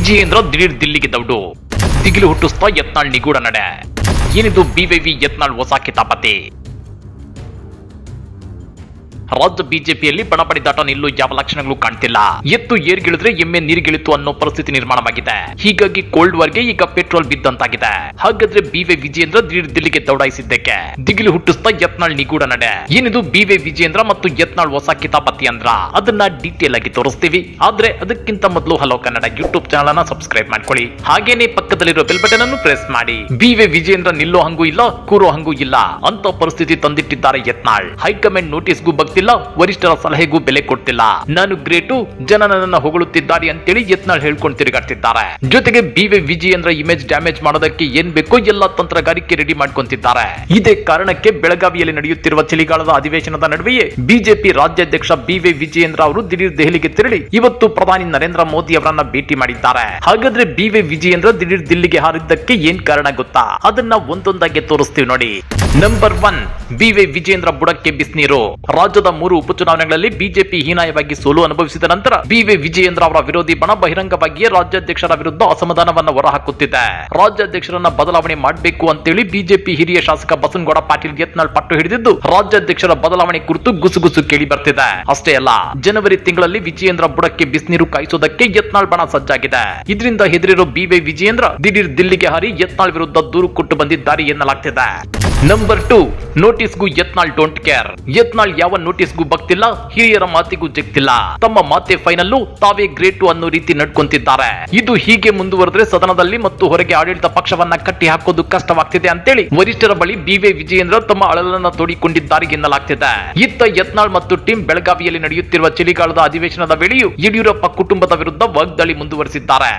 ವಿಜಯೇಂದ್ರ ದಿಢೀರ್ ದಿಲ್ಲಿಗೆ ದೌಡು. ದಿಗಿಲು ಹುಟ್ಟಿಸ್ತಾ ಯತ್ನಾಳ್ ನಿಗೂಢ ನಡೆ. ಏನಿದು ಬಿವೈವಿ ಯತ್ನಾಳ್ ಹೊಸ ಕಿತಾಪತಿ? ರಾಜ್ಯ ಬಿಜೆಪಿಯಲ್ಲಿ ಬಣಬಡಿದಾಟ ನಿಲ್ಲೋ ಯಾವ ಲಕ್ಷಣಗಳು ಕಾಣ್ತಿಲ್ಲ. ಎತ್ತು ಏರ್ಗಿಳಿದ್ರೆ ಎಮ್ಮೆ ನೀರ್ಗಿಳಿತು ಅನ್ನೋ ಪರಿಸ್ಥಿತಿ ನಿರ್ಮಾಣವಾಗಿದೆ. ಹೀಗಾಗಿ ಕೋಲ್ಡ್ ವಾರ್ಗೆ ಈಗ ಪೆಟ್ರೋಲ್ ಬಿದ್ದಂತಾಗಿದೆ. ಹಾಗಾದ್ರೆ ಬಿವೆ ವಿಜೇಂದ್ರ ದಿಢೀರ್ ದಿಲ್ಲಿಗೆ ದೌಡಾಯಿಸಿದ್ದಕ್ಕೆ? ದಿಗಿಲು ಹುಟ್ಟಿಸ್ತಾ ಯತ್ನಾಳ್ ನಿಗೂಢ ನಡೆ. ಏನಿದು ಬಿವೆ ವಿಜೇಂದ್ರ ಮತ್ತು ಯತ್ನಾಳ್ ಹೊಸ ಕಿತಾಪತಿ ಅಂದ್ರ? ಅದನ್ನ ಡೀಟೇಲ್ ಆಗಿ ತೋರಿಸ್ತೀವಿ. ಆದ್ರೆ ಅದಕ್ಕಿಂತ ಮೊದಲು ಹಲೋ ಕನ್ನಡ ಯೂಟ್ಯೂಬ್ ಚಾನಲ್ ಅನ್ನ ಸಬ್ಸ್ಕ್ರೈಬ್ ಮಾಡ್ಕೊಳ್ಳಿ. ಹಾಗೇನೆ ಪಕ್ಕದಲ್ಲಿರೋ ಬೆಲ್ ಬಟನ್ ಅನ್ನು ಪ್ರೆಸ್ ಮಾಡಿ. ಬಿವೆ ವಿಜಯೇಂದ್ರ ನಿಲ್ಲೋ ಹಂಗೂ ಇಲ್ಲ, ಕೂರೋ ಹಂಗೂ ಇಲ್ಲ. ಅಂತ ಪರಿಸ್ಥಿತಿ ತಂದಿಟ್ಟಿದ್ದಾರೆ ಯತ್ನಾಳ್. ಹೈಕಮಾಂಡ್ ನೋಟಿಸ್ಗೂ ಬಗ್ತಿಲ್ಲ, ವರಿಷ್ಠರ ಸಲಹೆಗೂ ಬೆಲೆ ಕೊಡ್ತಿಲ್ಲ. ನಾನು ಗ್ರೇಟು, ಜನ ನನ್ನನ್ನ ಹೊಗಳುತ್ತಿದ್ದಾರೆ ಅಂತೇಳಿ ಯತ್ನಾಳ್ ಹೇಳ್ಕೊಂಡು ತಿರುಗಾಡ್ತಿದ್ದಾರೆ. ಜೊತೆಗೆ ಬಿವೆ ವಿಜಯೇಂದ್ರ ಇಮೇಜ್ ಡ್ಯಾಮೇಜ್ ಮಾಡೋದಕ್ಕೆ ಏನ್ ಬೇಕೋ ಎಲ್ಲ ತಂತ್ರಗಾರಿಕೆ ರೆಡಿ ಮಾಡ್ಕೊಂತಿದ್ದಾರೆ. ಇದೇ ಕಾರಣಕ್ಕೆ ಬೆಳಗಾವಿಯಲ್ಲಿ ನಡೆಯುತ್ತಿರುವ ಚಳಿಗಾಲದ ಅಧಿವೇಶನದ ನಡುವೆಯೇ ಬಿಜೆಪಿ ರಾಜ್ಯಾಧ್ಯಕ್ಷ ಬಿವೆ ವಿಜಯೇಂದ್ರ ಅವರು ದಿಢೀರ್ ದೆಹಲಿಗೆ ತೆರಳಿ ಇವತ್ತು ಪ್ರಧಾನಿ ನರೇಂದ್ರ ಮೋದಿ ಅವರನ್ನ ಭೇಟಿ ಮಾಡಿದ್ದಾರೆ. ಹಾಗಾದ್ರೆ ಬಿವೆ ವಿಜಯೇಂದ್ರ ದಿಢೀರ್ ದಿಲ್ಲಿಗೆ ಹಾರಿದ್ದಕ್ಕೆ ಏನ್ ಕಾರಣ ಗೊತ್ತಾ? ಅದನ್ನ ಒಂದೊಂದಾಗಿ ತೋರಿಸ್ತೀವಿ ನೋಡಿ. ನಂಬರ್ ಒನ್ ಬಿವೈ ವಿಜೇಂದ್ರ ಬುಡಕ್ಕೆ ಬಿಸಿನೀರು ರಾಜ್ಯದ ಮೂರು ಉಪಚುನಾವಣೆಗಳಲ್ಲಿ ಬಿಜೆಪಿ ಹೀನಾಯವಾಗಿ ಸೋಲು ಅನುಭವಿಸಿದ ನಂತರ ಬಿವೈ ವಿಜಯೇಂದ್ರ ಅವರ ವಿರೋಧಿ ಬಣ ಬಹಿರಂಗವಾಗಿಯೇ ರಾಜ್ಯಾಧ್ಯಕ್ಷರ ವಿರುದ್ಧ ಅಸಮಾಧಾನವನ್ನು ಹೊರಹಾಕುತ್ತಿದೆ. ರಾಜ್ಯಾಧ್ಯಕ್ಷರನ್ನ ಬದಲಾವಣೆ ಮಾಡಬೇಕು ಅಂತೇಳಿ ಬಿಜೆಪಿ ಹಿರಿಯ ಶಾಸಕ ಬಸನಗೌಡ ಪಾಟೀಲ್ ಯತ್ನಾಳ್ ಪಟ್ಟು ಹಿಡಿದಿದ್ದು, ರಾಜ್ಯಾಧ್ಯಕ್ಷರ ಬದಲಾವಣೆ ಕುರಿತು ಗುಸುಗುಸು ಕೇಳಿ ಬರ್ತಿದೆ. ಅಷ್ಟೇ ಅಲ್ಲ, ಜನವರಿ ತಿಂಗಳಲ್ಲಿ ವಿಜಯೇಂದ್ರ ಬುಡಕ್ಕೆ ಬಿಸಿನೀರು ಕಾಯಿಸೋದಕ್ಕೆ ಯತ್ನಾಳ್ ಬಣ ಸಜ್ಜಾಗಿದೆ. ಇದರಿಂದ ಹೆದರಿರೋ ಬಿವೈ ವಿಜಯೇಂದ್ರ ದಿಢೀರ್ ದಿಲ್ಲಿಗೆ ಹಾರಿ ಯತ್ನಾಳ್ ವಿರುದ್ಧ ದೂರು ಕೊಟ್ಟು ಬಂದಿದ್ದಾರೆ ಎನ್ನಲಾಗ್ತಿದೆ. ನಂಬರ್ ಟು ನೋಟಿಸ್ಗೂ ಯತ್ನಾಳ್ ಡೋಂಟ್ ಕೇರ್ ಯತ್ನಾಳ್ ಯಾವ ನೋಟಿಸ್ಗೂ ಬಗ್ತಿಲ್ಲ, ಹಿರಿಯರ ಮಾತಿಗೂ ಜಗ್ತಿಲ್ಲ. ತಮ್ಮ ಮಾತೆ ಫೈನಲ್ ತಾವೇ ಗ್ರೇಟು ಅನ್ನೋ ರೀತಿ ನಡ್ಕೊಂತಿದ್ದಾರೆ. ಇದು ಹೀಗೆ ಮುಂದುವರೆದ್ರೆ ಸದನದಲ್ಲಿ ಮತ್ತು ಹೊರಗೆ ಆಡಳಿತ ಪಕ್ಷವನ್ನ ಕಟ್ಟಿ ಹಾಕೋದು ಕಷ್ಟವಾಗ್ತಿದೆ ಅಂತೇಳಿ ವರಿಷ್ಠರ ಬಳಿ ಬಿವೈ ವಿಜಯೇಂದ್ರ ತಮ್ಮ ಅಳಲನ್ನ ತೋಡಿಕೊಂಡಿದ್ದಾರೆ ಎನ್ನಲಾಗ್ತಿದೆ. ಇತ್ತ ಯತ್ನಾಳ್ ಮತ್ತು ಟೀಮ್ ಬೆಳಗಾವಿಯಲ್ಲಿ ನಡೆಯುತ್ತಿರುವ ಚಳಿಗಾಲದ ಅಧಿವೇಶನದ ವೇಳೆಯೂ ಯಡಿಯೂರಪ್ಪ ಕುಟುಂಬದ ವಿರುದ್ಧ ವಾಗ್ದಾಳಿ ಮುಂದುವರೆಸಿದ್ದಾರೆ.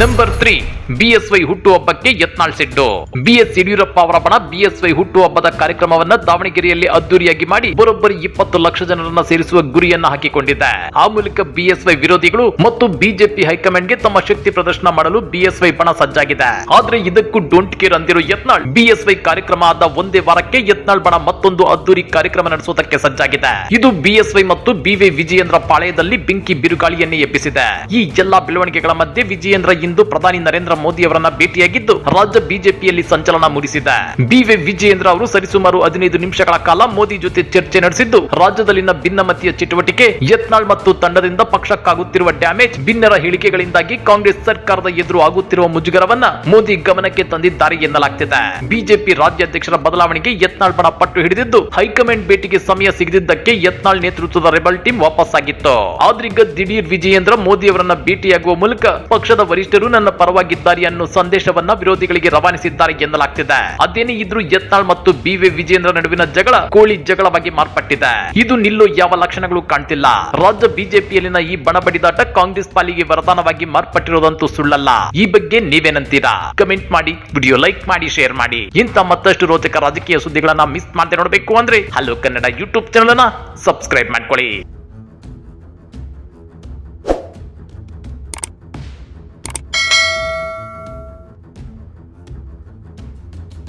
ನಂಬರ್ ತ್ರೀ ಬಿಎಸ್ವೈ ಹುಟ್ಟುಹಬ್ಬಕ್ಕೆ ಯತ್ನಾಳ್ ಸಿಡ್ಡು ಬಿಎಸ್ ಯಡಿಯೂರಪ್ಪ ಅವರ ಬಣ ಬಿಎಸ್ವೈ ಹುಟ್ಟುಹಬ್ಬದ ಕಾರ್ಯಕ್ರಮವನ್ನ ದಾವಣಗೆರೆಯಲ್ಲಿ ಅದ್ದೂರಿಯಾಗಿ ಮಾಡಿ ಬರೋಬ್ಬರಿ ಇಪ್ಪತ್ತು ಲಕ್ಷ ಜನರನ್ನ ಸೇರಿಸುವ ಗುರಿಯನ್ನ ಹಾಕಿಕೊಂಡಿದೆ. ಆ ಮೂಲಕ ಬಿಎಸ್ವೈ ವಿರೋಧಿಗಳು ಮತ್ತು ಬಿಜೆಪಿ ಹೈಕಮಾಂಡ್ಗೆ ತಮ್ಮ ಶಕ್ತಿ ಪ್ರದರ್ಶನ ಮಾಡಲು ಬಿಎಸ್ವೈ ಬಣ ಸಜ್ಜಾಗಿದೆ. ಆದ್ರೆ ಇದಕ್ಕೂ ಡೋಂಟ್ ಕೇರ್ ಅಂದಿರೋ ಯತ್ನಾಳ್ ಬಿಎಸ್ವೈ ಕಾರ್ಯಕ್ರಮ ಆದ ಒಂದೇ ವಾರಕ್ಕೆ ಯತ್ನಾಳ್ ಬಣ ಮತ್ತೊಂದು ಅದ್ದೂರಿ ಕಾರ್ಯಕ್ರಮ ನಡೆಸೋದಕ್ಕೆ ಸಜ್ಜಾಗಿದೆ. ಇದು ಬಿಎಸ್ವೈ ಮತ್ತು ಬಿವಿ ವಿಜಯೇಂದ್ರ ಪಾಳೆಯದಲ್ಲಿ ಬೆಂಕಿ ಬಿರುಗಾಳಿಯನ್ನೇ ಎಬ್ಬಿಸಿದೆ. ಈ ಎಲ್ಲಾ ಬೆಳವಣಿಗೆಗಳ ಮಧ್ಯೆ ವಿಜಯೇಂದ್ರ ಇಂದು ಪ್ರಧಾನಿ ನರೇಂದ್ರ ಮೋದಿ ಅವರನ್ನ ಭೇಟಿಯಾಗಿದ್ದು ರಾಜ್ಯ ಬಿಜೆಪಿಯಲ್ಲಿ ಸಂಚಲನ ಮೂಡಿಸಿದೆ. ಬಿವೈ ವಿಜಯೇಂದ್ರ ಅವರು ಸರಿಸುಮಾರು ಹದಿನೈದು ನಿಮಿಷಗಳ ಕಾಲ ಮೋದಿ ಜೊತೆ ಚರ್ಚೆ ನಡೆಸಿದ್ದು, ರಾಜ್ಯದಲ್ಲಿನ ಭಿನ್ನಮತೀಯ ಚಟುವಟಿಕೆ, ಯತ್ನಾಳ್ ಮತ್ತು ತಂಡದಿಂದ ಪಕ್ಷಕ್ಕಾಗುತ್ತಿರುವ ಡ್ಯಾಮೇಜ್, ಭಿನ್ನರ ಹೇಳಿಕೆಗಳಿಂದಾಗಿ ಕಾಂಗ್ರೆಸ್ ಸರ್ಕಾರದ ಎದುರು ಆಗುತ್ತಿರುವ ಮುಜುಗರವನ್ನ ಮೋದಿ ಗಮನಕ್ಕೆ ತಂದಿದ್ದಾರೆ ಎನ್ನಲಾಗ್ತಿದೆ. ಬಿಜೆಪಿ ರಾಜ್ಯಾಧ್ಯಕ್ಷರ ಬದಲಾವಣೆಗೆ ಯತ್ನಾಳ್ ಬಣ ಪಟ್ಟು ಹಿಡಿದಿದ್ದು, ಹೈಕಮಾಂಡ್ ಭೇಟಿಗೆ ಸಮಯ ಸಿಗದಿದ್ದಕ್ಕೆ ಯತ್ನಾಳ್ ನೇತೃತ್ವದ ರೆಬಲ್ ಟೀಮ್ ವಾಪಸ್ ಆಗಿತ್ತು ಆದ್ರೀಗ ದಿಢೀರ್ ವಿಜಯೇಂದ್ರ ಮೋದಿ ಅವರನ್ನ ಭೇಟಿಯಾಗುವ ಮೂಲಕ ಪಕ್ಷದ ವರಿಷ್ಠರು ನನ್ನ ಪರವಾಗಿದ್ದಾರೆ ಅನ್ನೋ ಸಂದೇಶವನ್ನ ವಿರೋಧಿಗಳಿಗೆ ರವಾನಿಸಿದ್ದಾರೆ ಎನ್ನಲಾಗ್ತಿದೆ. ಅದೇನೇ ಇದ್ರೂ ಯತ್ನಾಳ್ ಮತ್ತು ಬಿ ವಿ ವಿಜೇಂದ್ರ ನಡುವಿನ ಜಗಳ ಕೋಳಿ ಜಗಳವಾಗಿ ಮಾರ್ಪಟ್ಟಿದೆ. ಇದು ನಿಲ್ಲೋ ಯಾವ ಲಕ್ಷಣಗಳು ಕಾಣ್ತಿಲ್ಲ. ರಾಜ್ಯ ಬಿಜೆಪಿಯಲ್ಲಿನ ಈ ಬಣಬಡಿದಾಟ ಕಾಂಗ್ರೆಸ್ ಪಾಲಿಗೆ ವರದಾನವಾಗಿ ಮಾರ್ಪಟ್ಟಿರೋದಂತೂ ಸುಳ್ಳಲ್ಲ. ಈ ಬಗ್ಗೆ ನೀವೇನಂತೀರಾ ಕಮೆಂಟ್ ಮಾಡಿ, ವಿಡಿಯೋ ಲೈಕ್ ಮಾಡಿ, ಶೇರ್ ಮಾಡಿ. ಇಂತ ಮತ್ತಷ್ಟು ರೋಚಕ ರಾಜಕೀಯ ಸುದ್ದಿಗಳನ್ನ ಮಿಸ್ ಮಾಡದೆ ನೋಡಬೇಕು ಅಂದ್ರೆ ಹಲೋ ಕನ್ನಡ ಯೂಟ್ಯೂಬ್ ಚಾನಲ್ ಅನ್ನ ಸಬ್ಸ್ಕ್ರೈಬ್ ಮಾಡ್ಕೊಳ್ಳಿ.